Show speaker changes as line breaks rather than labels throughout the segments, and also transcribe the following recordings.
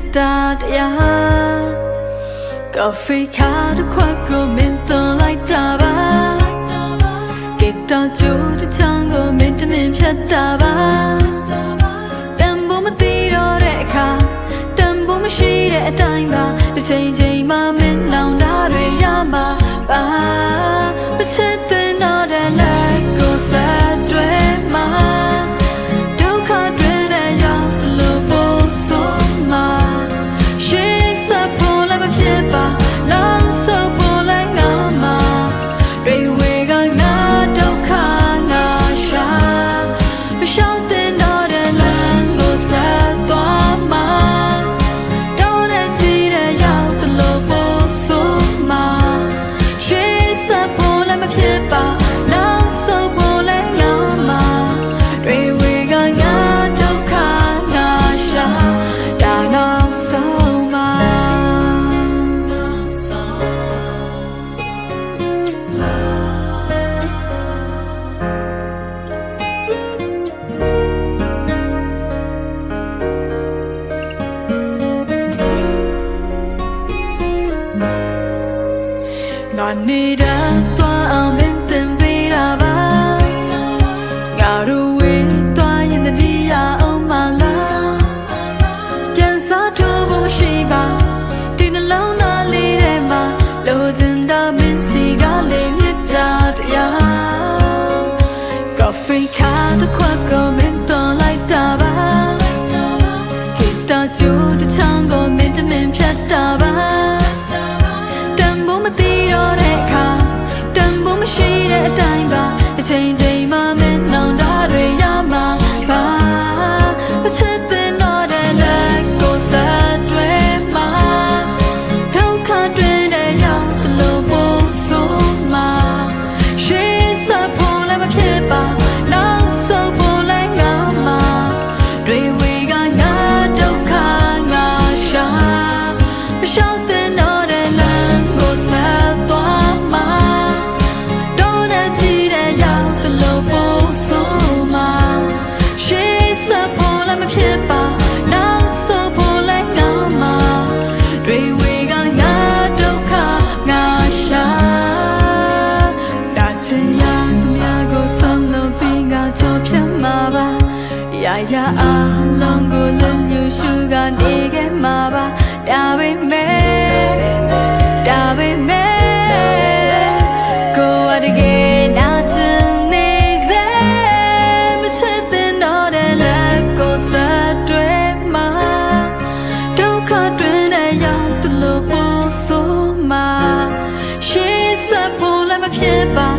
တ်တာတရားကော်ဖီခါတစ်ခွက်ကိုမင်းသွန်လိုက်တာပါကေတောင်ကျူတစ်ချောင်းကိုမင်းတမင်ဖြတ်တာပါတန်ဖို့မသိတော့တဲ့အခါတန်ဖို့မရှိတဲ့အတိုင်းပါတစ်ချိန်ချင်း 你的撇吧。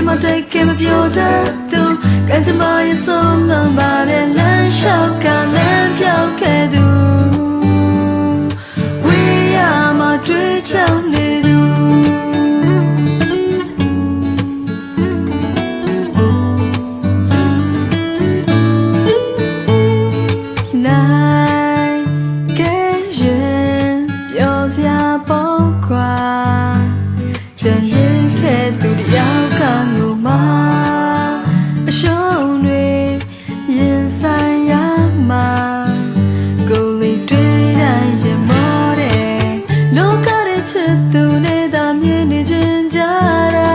ချင်မတိုက်ခင်မပြောတတ်သူကန်ချင်မရဲ့ဆုံးလုံး တဲ့ချစ်သူနဲ့သာမြင်နေခြင်းကြတာ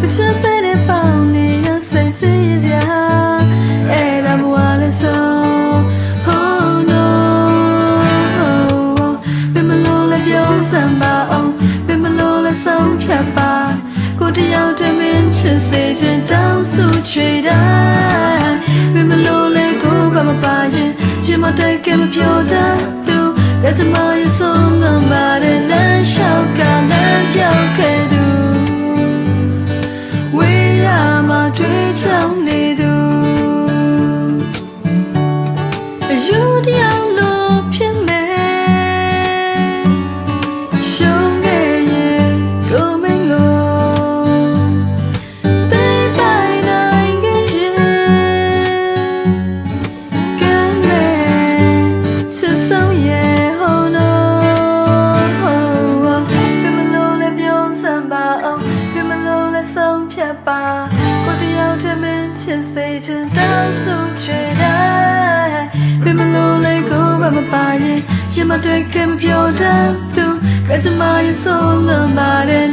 မချစ်ပဲနဲ့ပေါင်းနေရဆိုင်စည်စရာအဲ့ဒါဘဝလဲဆို Oh no ဘယ်မလို့လဲပြောစမ်းပါအောင်ဘယ်မလို့လဲဆုံးဖြတ်ပါကိုတယောက်တမင်းချစ်စေခြင်းတောင်းဆိုချွေတိုင်းဘယ်မလို့လဲကိုဘာမပါရင်ရှင်မတိုက်ကမပြောတာ လက်သမားရဆုံးကမာတဲ့လမ်းလျှောက်ကလမ်းပြောင်းခဲ့သူဝေးရမှာတွေ့ချောင်းနေ ခင်ပြောတဲ့သူကကြမရဲ့ဆိုလုံးပါတဲ့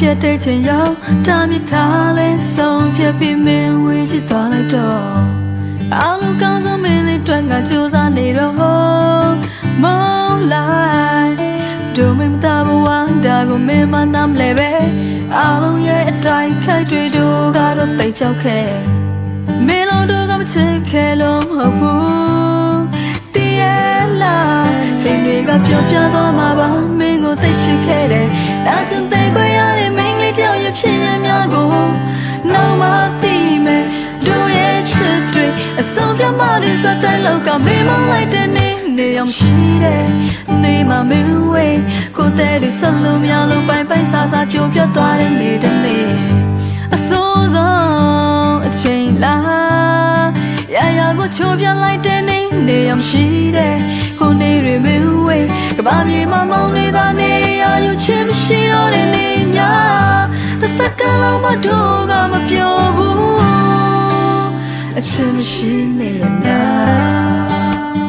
ပြတ်တဲ့ချိန်ရောက်တာမြစ်ထားလဲဆုံးဖြတ်ပြီးမင်းဝေးရှိသွားလိုက်တော့အားလုံးကောင်းဆုံးမင်းလေးတွက်ကကြိုးစားနေတော့မုန်းလိုက်ဒုမင်းမသားဘဝဒါကိုမင်းမနားမလဲပဲအားလုံးရဲ့အတိုင်းခိုက်တွေတို့ကတော့တိတ်ချောက်ခဲ့မင်းတို့ကမချစ်ခဲ့လို့မဟုတ်ဘူးတည်ရလားချိန်တွေကပြောင်းပြသွားမှာပါမင်းကိုသိချစ်ခဲ့တယ်နာကျင်သေး ဖြစ်ရများကိုနောက်မှသိမယ်တို့ရဲ့ချစ်တွေအဆုံးပြမတွေစတဲ့လောက်ကမင်းမလိုက်တဲ့နေ့နေအောင်ရှိတယ်နေမှာမင်းဝေးကိုတဲ့ဒီဆက်လုံးများလို့ပိုင်ပိုင်စားစားကြိုပြတ်သွားတဲ့နေ့တစ်နေ့အဆိုးဆုံးအချိန်လားရရကိုချိုးပြလိုက်တဲ့နေ့နေအောင်ရှိတယ်ကိုနေရမင်းဝေးကဘာမြေမမောင်းနေတာနေရယူချင်မရှိတော့တဲ့နေ့များတစ်စက္ကန့် လုံးမတို့ကမပြောဘူးအချင်မရှိနေရများ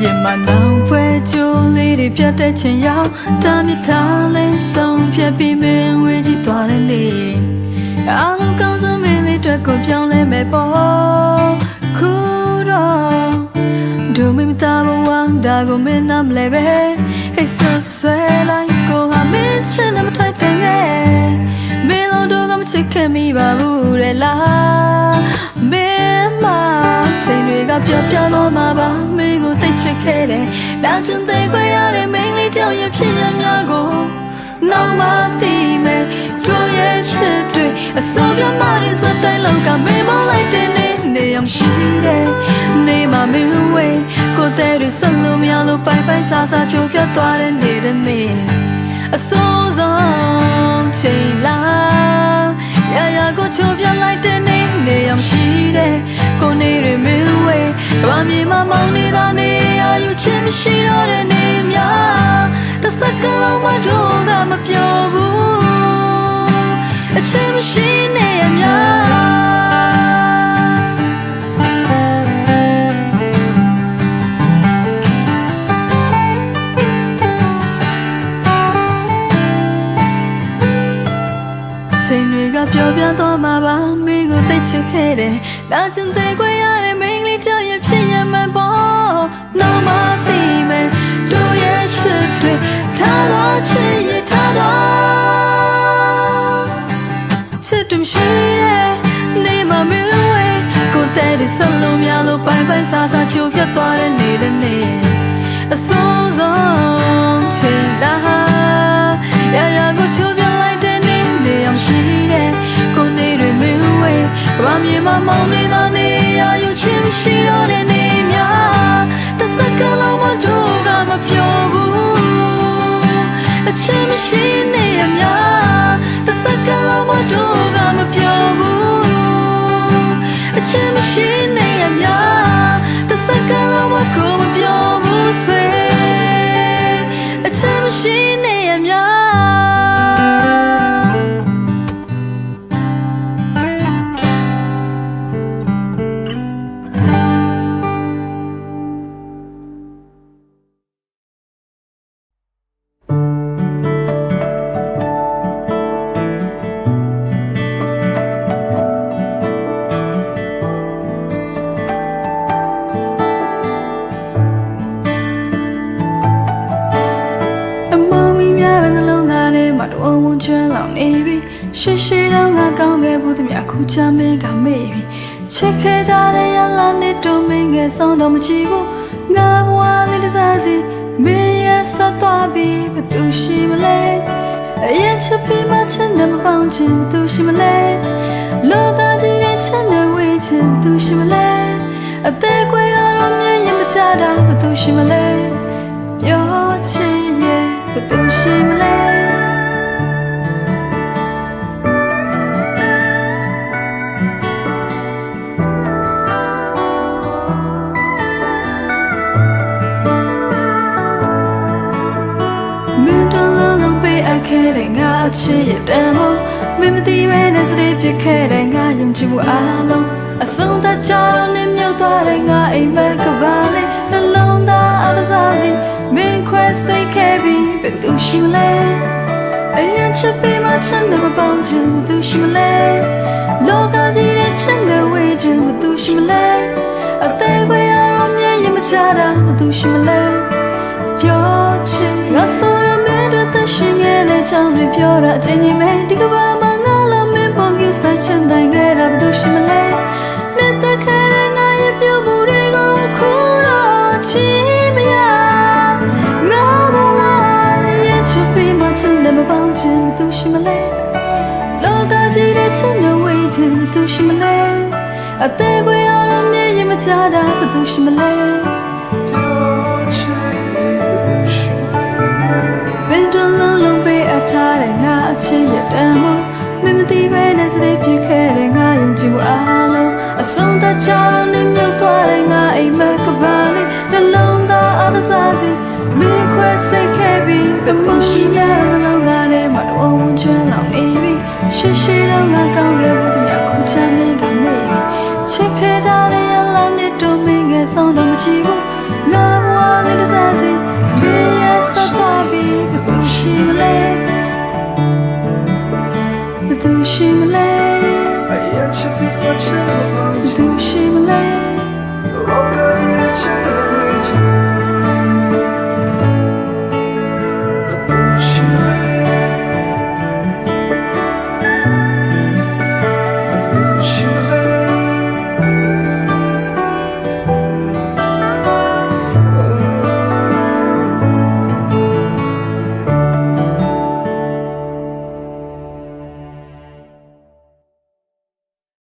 ရင်မနောင်ဖွဲကြိုးလေးတွေပြတ်တဲ့ချိန်ရောက်တာမြစ်ထားလဲဆုံးဖြတ်ပြီးမင်းဝေးကြည့်သွားတဲ့နေ့အားလုံးကောင်းဆုံးမင်းလေးအတွက်ကိုပြောင်းလဲမယ်ပေါ့ခုတော့ဒုမမတာဘဝဒါကိုမင်းနားမလဲပဲဟိ တ်ဆွဆွဲလိုက်ကိုဟာမင်းချင်တယ်မထိုက်တယ်ငယ်မင်းတို့တော့ကမချစ်ခဲ့မိပါဘူးတဲ့လားမင်းမချိန်တွေကပြောင်းပြောင်းတော့မှာပါမင်းကိုသိချစ်ခဲ့တယ်နာကျင်သေးခွေရတဲ့မင်းလေးတောင်ရဲ့ဖြစ်ရများကိုနောက်မှသိမယ်တို့ရဲ့ချစ်တွေအစောပြမရစတဲ့လောက်ကမင်းမလိုက်တဲ့နေ့နေအောင်ရှိတယ်နေမှာမင်းဝေးကိုတဲ့ရဆက်လို့မရလို့ပိုင်ပိုင် စားစားကြိုးပြတ်သွားတဲ့နေ့တစ်နေ့အစိုးဆုံးချိန်လားရရကိုချိုးပြလိုက်တဲ့နေ့နေအောင်ရှိတယ်ကိုနေရမင်းဝေးကဘာမြေမမောင်းနေတာနေရယူချင်မရှိတော့တဲ့နေ့များတစ်စက္ကန့်လုံးမတို့ကမပြောဘူးအချင်မရှိနေရများ တွေကပျော်ပြသွားမှာပါမင်းကိုသိချစ်ခဲ့တယ်။နာကျင်သေးခွေရတဲ့မင်းလေးကြောင့်ရဖြစ်ရမှန်ပေါ့။နောက်မှသိမယ်တို့ရဲ့ချစ်တွေထားတော့ချစ်ရထားတော့ချစ်တူရှိတယ်နေမှာမင်းဝဲကိုတဲ့ဒီဆက်လုံးများလို့ပိုင်ပိုင်စားစားကြိုးပြတ်သွားတဲ့နေ့တစ်နေ့အစိုးဆုံးချိန်လားရရကိုချိုး ဝဲဘာမြေမမောင်းနေတာနေရယူချင်မရှိတော့တဲ့နေ့များတစ်စက္ကန့်လုံးမတို့ကမပြောဘူးအချင်မရှိနေရများတစ်စက္ကန့်လုံးမတို့ကမပြောဘူးအချင်မရှိနေရများတစ်စက္ကန့်လုံးမကိုမပြောဘူးဆွေအချင်မရှိနေ ဘူးသူများခုချမင်းကမေ့ပြီချစ်ခဲ့ကြတဲ့ရလာနဲ့တော့မင်းငယ်ဆုံးတော့မချီဘူးငါဘဝလေးတစ်စားစီမင်းရဲ့ဆက်သွားပြီဘယ်သူရှိမလဲအရင်ချစ်ပြီးမှချစ်နေမပေါင်းချင်ဘယ်သူရှိမလဲလောကကြီးရဲ့ချစ်နေဝေးချင်ဘယ်သူရှိမလဲအသေးကွယ်ရတော့မြင်ရင်မကြတာဘယ်သူရှိမလဲ အချစ်ရဲ့တန်ဖိုးမင်းမသိပဲနဲ့စတဲ့ဖြစ်ခဲ့တဲ့ငါယုံကြည်မှုအားလုံးအဆုံးသတ်ကြတော့နဲ့မြုပ်သွားတဲ့ငါအိမ်မက်ကပါလေနှလုံးသားအလစားစီမင်းခွဲစိတ်ခဲ့ပြီးဘယ်သူရှိမလဲအရင်ချစ်ပေးမှချစ်တယ်မပေါင်းချင်ဘယ်သူရှိမလဲလောကကြီးရဲ့ချစ်တဲ့ဝေးချင်ဘယ်သူရှိမလဲအသေးခွေရအောင်မြင်ရင်မချတာဘယ်သူရှိမလဲပြောချင်ငါဆိုရမယ့်တော့တရှ င်ငယ်တဲ့ချောင်းတွေပြောတာအချိန်ကြီးမဲ့ဒီကဘာမှာငါလာမင်းပုံကြီးဆိုင်ချင်တိုင်းခဲ့တာဘယ်သူရှိမလဲနဲ့တခါရငါရဲ့ပြုမှုတွေကိုခုတော့ချီမရငါဘဝရဲ့ချစ်ပြီးမှချင်တယ်မပေါင်းချင်ဘယ်သူရှိမလဲလောကကြီးတဲ့ချင်တဲ့ဝေးချင်ဘယ်သူရှိမလဲအသေးခွေရတော့မြင်ရင်မချတာဘယ်သူရှိမလဲ ချစ်ရဲ့တန်ဖိုးမင်းမသိပဲနဲ့စတဲ့ဖြစ်ခဲ့တဲ့ငါယုံကြည်မှုအားလုံးအဆုံးသတ်ကြတော့နေမြုပ်သွားတဲ့ငါအိမ်မက်ကပါလေနှလုံးသားအသစားစီမင်းခွဲစိတ်ခဲ့ပြီးတမှုရှိတဲ့လုံးသားထဲမှာတော့ဝန်းချမ်းလောင်နေပြီရှိရှိတော့ငါကောင်းခဲ့ဖို့တမခုချမ်းမင်းကမေ့ချစ်ခဲ့ကြတဲ့ရလာနဲ့တော့မင်းငယ်ဆုံးတော့မချီဘူးငါဘဝလေးတစ်စားစီမင်း